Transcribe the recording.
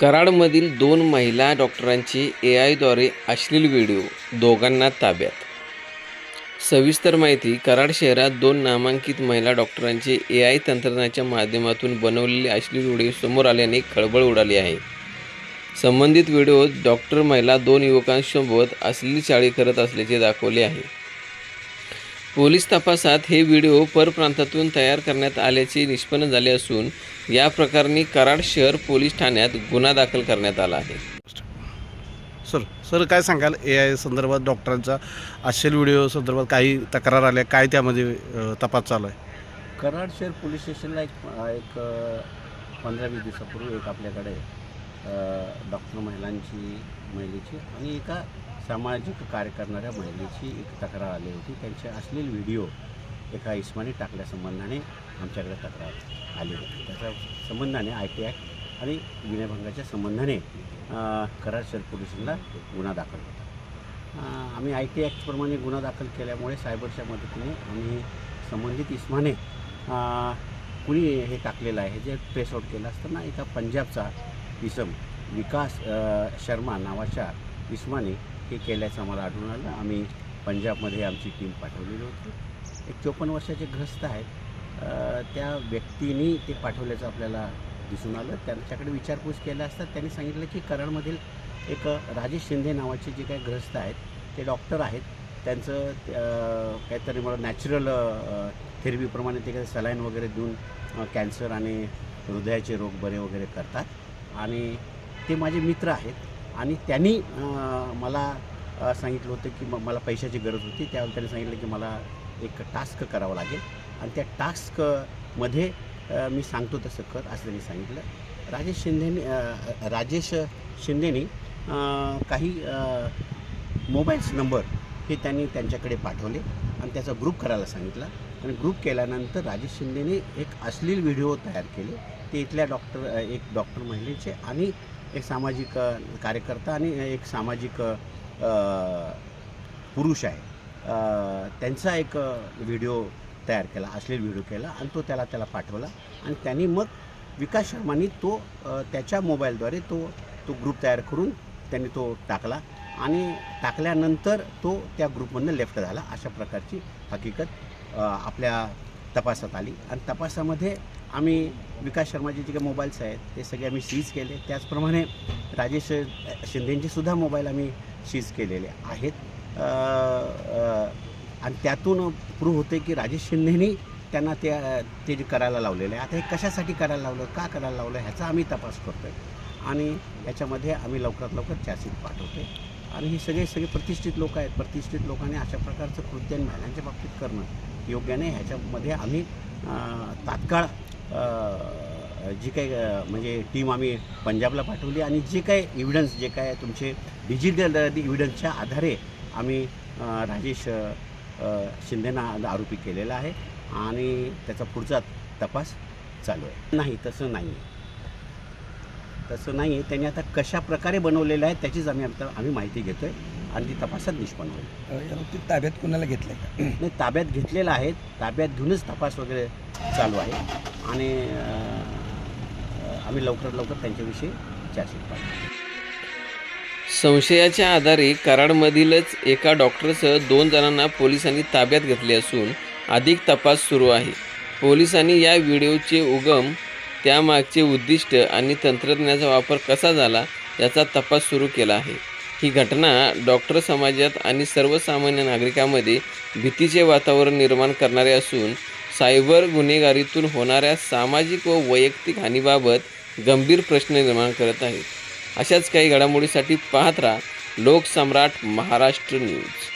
कराडमधील दोन महिला डॉक्टरांची ए आयद्वारे अश्लील व्हिडिओ दोघांना ताब्यात. सविस्तर माहिती कराड शहरात दोन नामांकित महिला डॉक्टरांचे ए आय तंत्रज्ञानाच्या माध्यमातून बनवलेले अश्लील व्हिडिओ समोर आल्याने खळबळ उडाली आहे. संबंधित व्हिडिओत डॉक्टर महिला दोन युवकांसोबत अश्लील चाळी करत असल्याचे दाखवले आहे. पोलीस तपासात हे व्हिडिओ परप्रांतातून तयार करण्यात आल्याचे निष्पन्न झाले असून या प्रकरणी कराड शहर पोलीस ठाण्यात गुन्हा दाखल करण्यात आला आहे. सर सर काय सांगाल? ए आय संदर्भात डॉक्टरांचा अश्लील व्हिडिओ संदर्भात काही तक्रार आल्या काय त्यामध्ये तपास चालू आहे? कराड शहर पोलीस स्टेशनला एक एक पंधरा वीस दिवसापूर्वी एक आपल्याकडे डॉक्टर महिलांची महिलेची आणि एका सामाजिक कार्य करणाऱ्या महिलेची एक तक्रार आली होती. त्यांचे अश्लील व्हिडिओ एका इस्माने टाकल्यासंबंधाने आमच्याकडे तक्रार आली. होती त्याच्या संबंधाने आय टी ॲक्ट आणि विनयभंगाच्या संबंधाने कराड शहर पोलिसांना गुन्हा दाखल होता. आम्ही आय टी ॲक्टप्रमाणे गुन्हा दाखल केल्यामुळे सायबरच्या मदतीने आम्ही संबंधित इस्माने कुणी हे टाकलेलं आहे जे ट्रेस आउट केलं असताना एका पंजाबचा इसम विकास शर्मा नावाच्या इस्माने हे केल्याचं आम्हाला आढळून आलं. आम्ही पंजाबमध्ये आमची टीम पाठवलेली होती. एक चोपन्न वर्षाचे ग्रस्त आहेत. त्या व्यक्तीने ते पाठवल्याचं आपल्याला दिसून आलं. त्यांच्याकडे विचारपूस केल्या असता त्यांनी सांगितलं की कराडमधील एक राजेश शिंदे नावाचे जे काही ग्रस्त आहेत ते डॉक्टर आहेत. त्यांचं काहीतरी मला नॅचरल थेरपीप्रमाणे ते काही सलाईन वगैरे देऊन कॅन्सर आणि हृदयाचे रोग बरे वगैरे करतात. आणि ते माझे मित्र आहेत. आणि त्यांनी मला सांगितलं होतं की मला पैशाची गरज होती. त्यावेळी त्यांनी सांगितलं की मला एक टास्क करावा लागेल. आणि त्या टास्कमध्ये मी सांगतो तसं कर असं त्यांनी सांगितलं. राजेश शिंदेनी राजेश शिंदेनी काही मोबाईल्स नंबर हे त्यांनी त्यांच्याकडे पाठवले आणि त्याचा ग्रुप करायला सांगितला. आणि ग्रुप केल्यानंतर राजेश शिंदेने एक अश्लील व्हिडिओ तयार केले. ते इथल्या डॉक्टर एक डॉक्टर महिलेचे आणि एक सामाजिक कार्यकर्ता आणि एक सामाजिक पुरुष आहे. त्यांचा एक व्हिडिओ तयार केला अश्लील व्हिडिओ केला आणि तो त्याला त्याला पाठवला. आणि त्यांनी मग विकास शर्मानी तो त्याच्या मोबाईलद्वारे तो तो ग्रुप तयार करून त्यांनी तो टाकला. आणि टाकल्यानंतर तो त्या ग्रुपमधनं लेफ्ट झाला. अशा प्रकारची हकीकत आपल्या तपासात आली. आणि तपासामध्ये आम्ही विकास शर्माचे जे काही मोबाईल्स आहेत ते सगळे आम्ही सीज केले. त्याचप्रमाणे राजेश शिंदेंचे सुद्धा मोबाईल आम्ही सीज केलेले आहेत. आणि त्यातून प्रूव्ह होते की राजेश शिंदेनी त्यांना ते ते जे करायला लावलेलं आहे. आता हे कशासाठी करायला लावलं का करायला लावलं ह्याचा आम्ही तपास करतो आहे आणि याच्यामध्ये आम्ही लवकरात लवकर चार्जशीट पाठवतो आणि हे सगळे सगळे प्रतिष्ठित लोक आहेत. प्रतिष्ठित लोकांनी अशा प्रकारचं कृत्य महिलांच्या बाबतीत करणं योग्य नाही. ह्याच्यामध्ये आम्ही तात्काळ जी काही म्हणजे टीम आम्ही पंजाबला पाठवली. आणि जे काही इव्हिडन्स जे काय तुमचे डिजिटल इव्हिडन्सच्या आधारे आम्ही राजेश शिंदेना आरोपी केलेला आहे आणि त्याचा पुढचा तपास चालू आहे. नाही तसं नाही तसं नाही आहे त्यांनी आता कशा प्रकारे बनवलेलं आहे त्याचीच आम्ही आता आम्ही माहिती घेतो आहे आणि ती तपासात निष्पन्न होईल. बाबतीत ताब्यात कुणाला घेतलं का? नाही ताब्यात घेतलेलं आहे. ताब्यात घेऊनच तपास वगैरे चालू आहे. आणि आम्ही लवकरात लवकर त्यांच्याविषयी चार्जशीट पाठवू संशयाच्या आधारे कराडमधीलच एका डॉक्टरसह दोन जणांना पोलिसांनी ताब्यात घेतले असून अधिक तपास सुरू आहे. पोलिसांनी या व्हिडिओचे उगम त्यामागचे उद्दिष्ट आणि तंत्रज्ञानाचा वापर कसा झाला याचा तपास सुरू केला आहे. ही घटना डॉक्टर समाजात आणि सर्वसामान्य नागरिकांमध्ये भीतीचे वातावरण निर्माण करणारे असून सायबर गुन्हेगारीतून होणाऱ्या सामाजिक व वैयक्तिक हानीबाबत गंभीर प्रश्न निर्माण करत आहेत. अशाच काही घडामोडीसाठी पाहत राहा लोकसम्राट महाराष्ट्र न्यूज.